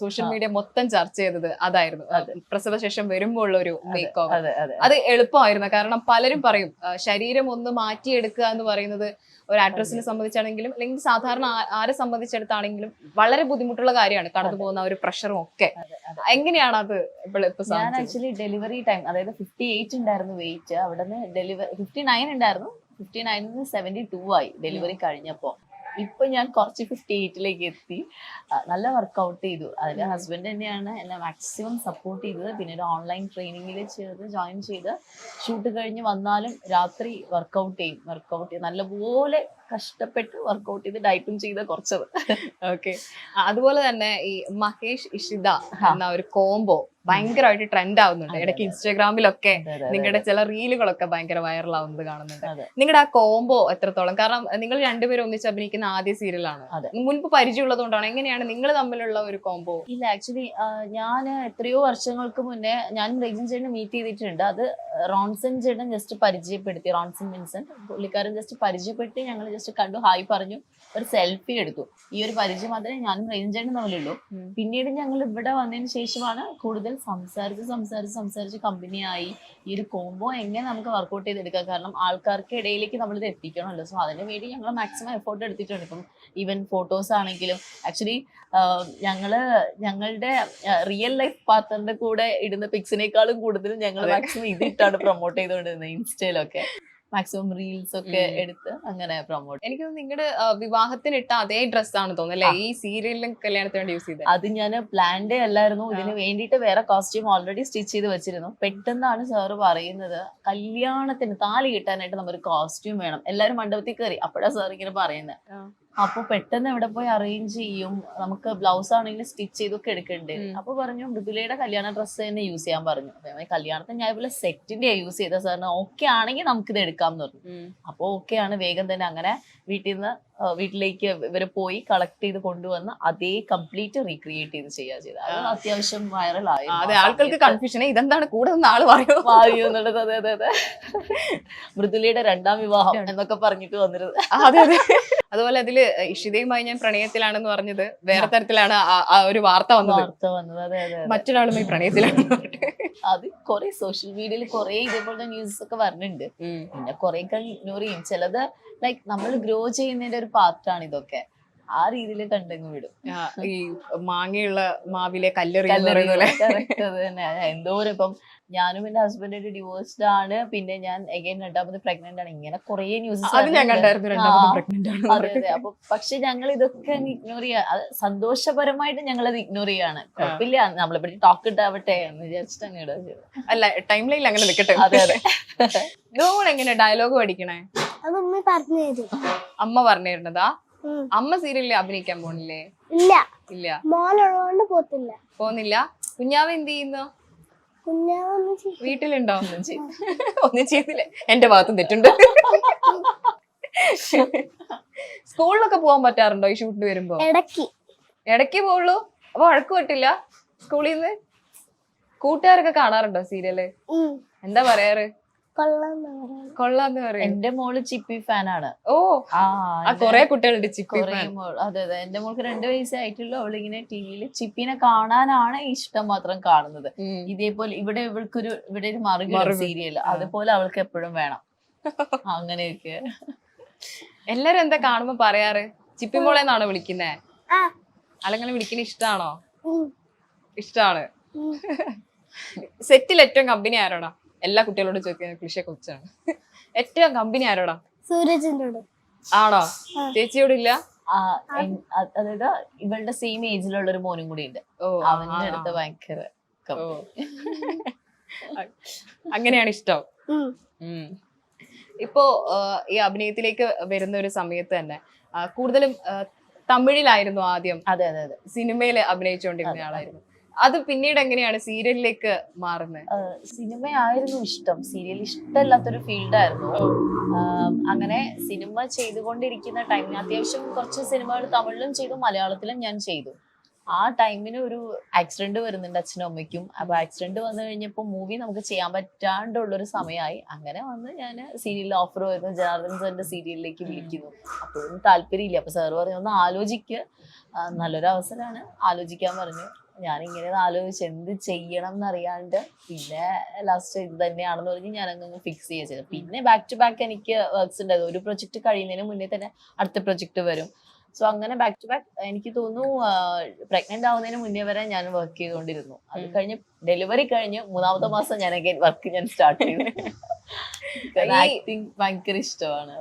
Social media മൊത്തം ചർച്ച ചെയ്തത് അതായിരുന്നു. പ്രസവശേഷം വരുമ്പോൾ ഉള്ള ഒരു മേക്ക് ഓവർ അതെ എളുപ്പമായിരുന്നു. കാരണം പലരും പറയും ശരീരം ഒന്ന് മാറ്റിയെടുക്കുക എന്ന് പറയുന്നത് ഒരു ആക്ട്രസിനെ സംബന്ധിച്ചാണെങ്കിലും അല്ലെങ്കിൽ സാധാരണ ആരെ സംബന്ധിച്ചെടുത്താണെങ്കിലും വളരെ ബുദ്ധിമുട്ടുള്ള കാര്യമാണ് കടന്നു പോകുന്ന ഒരു പ്രഷറും ഒക്കെ. എങ്ങനെയാണ് അത് ഞാൻ ആക്ച്വലി ഡെലിവറി ടൈം അതായത് ഫിഫ്റ്റി എയ്റ്റ് ഉണ്ടായിരുന്നു വെയിറ്റ് അവിടെ നിന്ന് ഡെലിവറി ഫിഫ്റ്റി നയൻ ഉണ്ടായിരുന്നു. ഫിഫ്റ്റി നയൻ സെവന്റി ടു ആയി ഡെലിവറി കഴിഞ്ഞപ്പോ. ഇപ്പൊ ഞാൻ കുറച്ച് ഫിഫ്റ്റി എയ്റ്റിലേക്ക് എത്തി. നല്ല വർക്കൗട്ട് ചെയ്തു. അതിൽ ഹസ്ബൻഡ് തന്നെയാണ് എന്നെ മാക്സിമം സപ്പോർട്ട് ചെയ്തത്. പിന്നെ ഒരു ഓൺലൈൻ ട്രെയിനിങ്ങിൽ ചേർത്ത് ജോയിൻ ചെയ്ത് ഷൂട്ട് കഴിഞ്ഞ് വന്നാലും രാത്രി വർക്കൗട്ട് ചെയ്യും. വർക്കൗട്ട് ചെയ്യും നല്ലപോലെ കഷ്ടപ്പെട്ട് വർക്കൗട്ട് ചെയ്ത് ഡയറ്റും ചെയ്ത് കുറച്ചത്. ഓക്കെ അതുപോലെ തന്നെ ഈ മഹേഷ് ഇഷിത. എന്ന ഒരു കോംബോ ഭയങ്കരമായിട്ട് ട്രെൻഡ് ആവുന്നുണ്ട്. ഇടയ്ക്ക് ഇൻസ്റ്റാഗ്രാമിലൊക്കെ നിങ്ങളുടെ ചില റീലുകളൊക്കെ ഭയങ്കര വൈറൽ ആവുന്നത് കാണുന്നുണ്ട്. നിങ്ങളുടെ ആ കോംബോ എത്രത്തോളം? കാരണം നിങ്ങൾ രണ്ടുപേരും ഒന്നിച്ച് അഭിനയിക്കുന്ന ആദ്യ സീരിയലാണ് മുൻപ് പരിചയമുള്ളത് കൊണ്ടാണ് എങ്ങനെയാണ് നിങ്ങൾ തമ്മിലുള്ള ഒരു കോംബോ ഇല്ല ആക്ച്വലി ഞാൻ എത്രയോ വർഷങ്ങൾക്ക് മുന്നേ ഞാൻ റെജിൻ ചേട്ടനെ മീറ്റ് ചെയ്തിട്ടുണ്ട്. അത് റോൺസൺ ചേട്ടൻ ജസ്റ്റ് പരിചയപ്പെടുത്തി റോൺസൺ വിൻസൺ. പുള്ളിക്കാരൻ ജസ്റ്റ് പരിചയപ്പെട്ട് ഞങ്ങൾ ജസ്റ്റ് കണ്ടു ഹായ് പറഞ്ഞു ഒരു സെൽഫി എടുത്തു. ഈ ഒരു പരിചയം മാത്രമേ ഞാനും റേഞ്ച് ചേട്ടനും തമ്മിലുള്ളൂ പിന്നീട് ഞങ്ങൾ ഇവിടെ വന്നതിന് ശേഷമാണ് കൂടുതൽ സംസാരിച്ച് സംസാരിച്ച് സംസാരിച്ച് കമ്പനിയായി ഈ ഒരു കോംബോ എങ്ങനെ നമുക്ക് വർക്കൗട്ട് ചെയ്തെടുക്കാം. കാരണം ആൾക്കാർക്ക് ഇടയിലേക്ക് നമ്മളിത് എത്തിക്കണമല്ലോ. സോ അതിന് വേണ്ടി ഞങ്ങൾ മാക്സിമം എഫോർട്ട് എടുത്തിട്ടുണ്ട്. ഇപ്പം ഈവൻ ഫോട്ടോസ് ആണെങ്കിലും ആക്ച്വലി ഞങ്ങൾ ഞങ്ങളുടെ റിയൽ ലൈഫ് പാർട്ട്ണറിന്റെ കൂടെ ഇടുന്ന പിക്സിനേക്കാളും കൂടുതൽ ഞങ്ങൾ മാക്സിമം ഇതിട്ടാണ് പ്രൊമോട്ട് ചെയ്തുകൊണ്ടിരുന്നത് ഇൻസ്റ്റയിലൊക്കെ മാക്സിമം റീൽസ് ഒക്കെ എടുത്ത് അങ്ങനെ പ്രൊമോട്ട് എനിക്ക് നിങ്ങളുടെ വിവാഹത്തിന് ഇട്ട അതേ ഡ്രസ് തോന്നുന്നത് അല്ലേ? ഈ സീരിയലിലും കല്യാണത്തിന് വേണ്ടി യൂസ് ചെയ്തത് അത് ഞാൻ പ്ലാൻഡേ അല്ലായിരുന്നു. ഇതിന് വേണ്ടിയിട്ട് വേറെ കോസ്റ്റ്യൂം ഓൾറെഡി സ്റ്റിച്ച് ചെയ്ത് വെച്ചിരുന്നു. പെട്ടെന്നാണ് സാറ് പറയുന്നത് കല്യാണത്തിന് താലി കിട്ടാനായിട്ട് നമ്മൾ കോസ്റ്റ്യൂം വേണം. എല്ലാവരും മണ്ഡപത്തിൽ കയറി അപ്പോഴാണ് സാർ ഇങ്ങനെ പറയുന്നത്. അപ്പൊ പെട്ടെന്ന് എവിടെ പോയി അറേഞ്ച് ചെയ്യും. നമുക്ക് ബ്ലൗസ് ആണെങ്കിൽ സ്റ്റിച്ച് ചെയ്തൊക്കെ എടുക്കണ്ടേ. അപ്പൊ പറഞ്ഞു മൃദുലയുടെ കല്യാണ ഡ്രസ്സ് തന്നെ യൂസ് ചെയ്യാൻ പറഞ്ഞു. കല്യാണത്തിന് ഞാൻ ഇതുപോലെ സെറ്റിന്റെ യൂസ് ചെയ്ത സാറിന്. ഓക്കെ ആണെങ്കിൽ നമുക്ക് ഇത് എടുക്കാം എന്ന് പറഞ്ഞു അപ്പൊ ഓക്കെ ആണ് വേഗം തന്നെ. അങ്ങനെ വീട്ടിൽ നിന്ന് വീട്ടിലേക്ക് ഇവർ പോയി കളക്ട് ചെയ്ത് കൊണ്ടുവന്ന് അതേ കംപ്ലീറ്റ് റീക്രിയേറ്റ് ചെയ്ത് ചെയ്യാ ചെയ്ത്. അത് അത്യാവശ്യം വൈറൽ ആയി അതെ ആൾക്കാർക്ക് കൺഫ്യൂഷൻ ഇതെന്താണ്? കൂടെ ആൾ പറയൂ. എന്നുള്ളത്. അതെ അതെ അതെ. മൃദുലയുടെ രണ്ടാം വിവാഹം എന്നൊക്കെ പറഞ്ഞിട്ട് വന്നിരുന്നത്. അതെ അതെ. അതുപോലെ അതിൽ ഇഷിതയുമായി ഞാൻ പ്രണയത്തിലാണെന്ന് പറഞ്ഞത് വേറെ തരത്തിലാണ് ആ- ഒരു വാർത്ത വന്നത്. വാർത്ത വന്നത്. അതെ അതെ. മറ്റൊരാളുമായി പ്രണയത്തിലാണെന്ന് പറഞ്ഞിട്ട്. അത് കുറെ സോഷ്യൽ മീഡിയയിൽ കുറെ ഇതേപോലത്തെ ന്യൂസ് ഒക്കെ വരുന്നുണ്ട്. പിന്നെ കുറെ ഇഗ്നോർ ചെയ്യും. ചിലത് ലൈക് നമ്മൾ ഗ്രോ ചെയ്യുന്നതിന്റെ ഒരു പാർട്ടാണ് ഇതൊക്കെ. ആ രീതിയിൽ കണ്ടങ്ങ് വിടും. ഈ മാങ്ങയുള്ള മാവിലെ കല്ലെറി അത് തന്നെ. എന്തോരം ഇപ്പം ഞാനും എന്റെ ഹസ്ബൻഡ് ഒരു ഡിവോഴ്സ്ഡ് ആണ്. പിന്നെ ഞാൻ എഗൈൻ രണ്ടാമത് പ്രഗ്നന്റ് ആണ്. ഇങ്ങനെ കുറെ ന്യൂസസ് അത് അപ്പൊ പക്ഷെ ഞങ്ങൾ ഇതൊക്കെ അങ്ങ് ഇഗ്നോർ ചെയ്യാ. അത് സന്തോഷപരമായിട്ട് ഞങ്ങൾ അത് ഇഗ്നോർ ചെയ്യാണ് കുഴപ്പമില്ല. നമ്മളിപ്പറ്റി ടോക്ക് ഇട്ടാവട്ടെ എന്ന് വിചാരിച്ചിട്ട് അങ്ങ് ഇടുക ചെയ്തത്. അല്ല ടൈം ലൈനിൽ അങ്ങനെ നിൽക്കട്ടെ. അതെ അതെ. നോൺ എങ്ങനെ ഡയലോഗ് പഠിക്കണേ? അമ്മ പറഞ്ഞു തരുന്നതാ. അമ്മ സീരിയലിൽ അഭിനയിക്കാൻ പോണില്ലേ? ഇല്ല. ഇല്ല. മോനുള്ളതുകൊണ്ട് പോത്തില്ല. പോന്നില്ല. കുഞ്ഞാവ് എന്ത് ചെയ്യുന്നു? വീട്ടിലുണ്ടോ? ഒന്നും വീട്ടിലുണ്ടോ ഒന്നും ചെയ്തില്ലേ. എന്റെ ഭാഗത്തും തെറ്റുണ്ട്. സ്കൂളിലൊക്കെ പോകാൻ പറ്റാറുണ്ടോ ഈ ഷൂട്ടിന് വരുമ്പോ? ഇടയ്ക്ക്. ഇടയ്ക്ക് പോവുള്ളൂ. അപ്പൊ വഴക്ക് പറ്റില്ല സ്കൂളിൽ നിന്ന് കൂട്ടുകാരൊക്കെ കാണാറുണ്ടോ സീരിയൽ? എന്താ പറയാറ്? കൊള്ളാന്ന് പറയാം. എന്റെ മോൾ ചിപ്പി ഫാനാണ്. ഓ ആ കൊറേ കുട്ടികളുണ്ട് ചിപ്പി അതെ അതെ. എന്റെ മോൾക്ക് രണ്ട് വയസ്സായിട്ടുള്ളൂ. അവളിങ്ങനെ ടിവിയിൽ ചിപ്പിനെ കാണാനാണ് ഇഷ്ടം മാത്രം കാണുന്നത്. ഇതേപോലെ ഇവിടെ ഇവൾക്കൊരു ഇവിടെ ഒരു മറുകിട. സീരിയൽ അതുപോലെ അവൾക്ക് എപ്പോഴും വേണം. അങ്ങനെയൊക്കെ. എല്ലാരും എന്താ കാണുമ്പോ പറയാറ്? ചിപ്പി മോളെന്നാണോ വിളിക്കുന്നേ? ആ. അല്ലെങ്കിൽ വിളിക്കുന്ന ഇഷ്ടാണോ? ഇഷ്ടാണ്. സെറ്റിൽ ഏറ്റവും കമ്പനി ആരോടാ? എല്ലാ കുട്ടികളോടും ചോദിക്കുന്ന കൃഷിയെ കുറിച്ചാണ് ഏറ്റവും കമ്പനി ആരോടാ? സൂരജിനോട്. ആണോ? ചേച്ചിയോട് ചേച്ചിയോടില്ല? അതായത് ഇവളുടെ സെയിം ഏജിലുള്ള ഒരു മോനും കൂടി ഉണ്ട്. ഓ അവന്റെ അടുത്ത് ഭയങ്കര. അങ്ങനെയാണ് ഇഷ്ടം. ഇപ്പോ ഈ അഭിനയത്തിലേക്ക് വരുന്ന ഒരു സമയത്ത് തന്നെ കൂടുതലും തമിഴിലായിരുന്നു ആദ്യം അതെ അതെ അതെ. സിനിമയിൽ അഭിനയിച്ചുകൊണ്ടിരുന്ന ആളായിരുന്നു. അത് പിന്നീട് എങ്ങനെയാണ് സീരിയലിലേക്ക് മാറുന്നത് സിനിമയായിരുന്നു ഇഷ്ടം. സീരിയൽ ഇഷ്ടമല്ലാത്തൊരു ഫീൽഡായിരുന്നു. അങ്ങനെ സിനിമ ചെയ്തുകൊണ്ടിരിക്കുന്ന ടൈമിന് അത്യാവശ്യം കുറച്ച് സിനിമകൾ തമിഴിലും ചെയ്തു മലയാളത്തിലും ഞാൻ ചെയ്തു. ആ ടൈമിന് ഒരു ആക്സിഡന്റ് വരുന്നുണ്ട് അച്ഛനും അമ്മയ്ക്കും. അപ്പൊ ആക്സിഡന്റ് വന്നു കഴിഞ്ഞപ്പോൾ മൂവി നമുക്ക് ചെയ്യാൻ പറ്റാണ്ടുള്ളൊരു സമയമായി അങ്ങനെ വന്ന് ഞാൻ സീരിയലിൽ ഓഫർ വരുന്നു. ജനാർദ്ദൻ സാറിന്റെ സീരിയലിലേക്ക് വിളിക്കുന്നു അപ്പോഴൊന്നും താല്പര്യമില്ല. അപ്പൊ സാർ പറഞ്ഞു ഒന്ന് ആലോചിക്ക്. നല്ലൊരു അവസരമാണ്. ആലോചിക്കാൻ പറഞ്ഞു. ഞാൻ ഇങ്ങനെ ആലോചിച്ച് എന്ത് ചെയ്യണം എന്നറിയാണ്ട് പിന്നെ ലാസ്റ്റ് ഇത് തന്നെയാണെന്ന് പറഞ്ഞ് ഞാൻ അങ്ങ് ഫിക്സ് ചെയ്യുക ചെയ്തത്. പിന്നെ ബാക്ക് ടു ബാക്ക് എനിക്ക് വർക്ക്സ് ഉണ്ടായത് ഒരു പ്രൊജക്ട് കഴിയുന്നതിന് മുന്നേ തന്നെ അടുത്ത പ്രൊജക്ട് വരും. സോ അങ്ങനെ ബാക്ക് ടു ബാക്ക് എനിക്ക് തോന്നുന്നു പ്രഗ്നന്റ് ആവുന്നതിന് മുന്നേ വരെ ഞാൻ വർക്ക് ചെയ്തുകൊണ്ടിരുന്നു. അത്. കഴിഞ്ഞ് ഡെലിവറി കഴിഞ്ഞ് മൂന്നാമത്തെ മാസം ഞാൻ വർക്ക് ഞാൻ സ്റ്റാർട്ട് ചെയ്തു. ഭയങ്കര ഇഷ്ടമാണ്.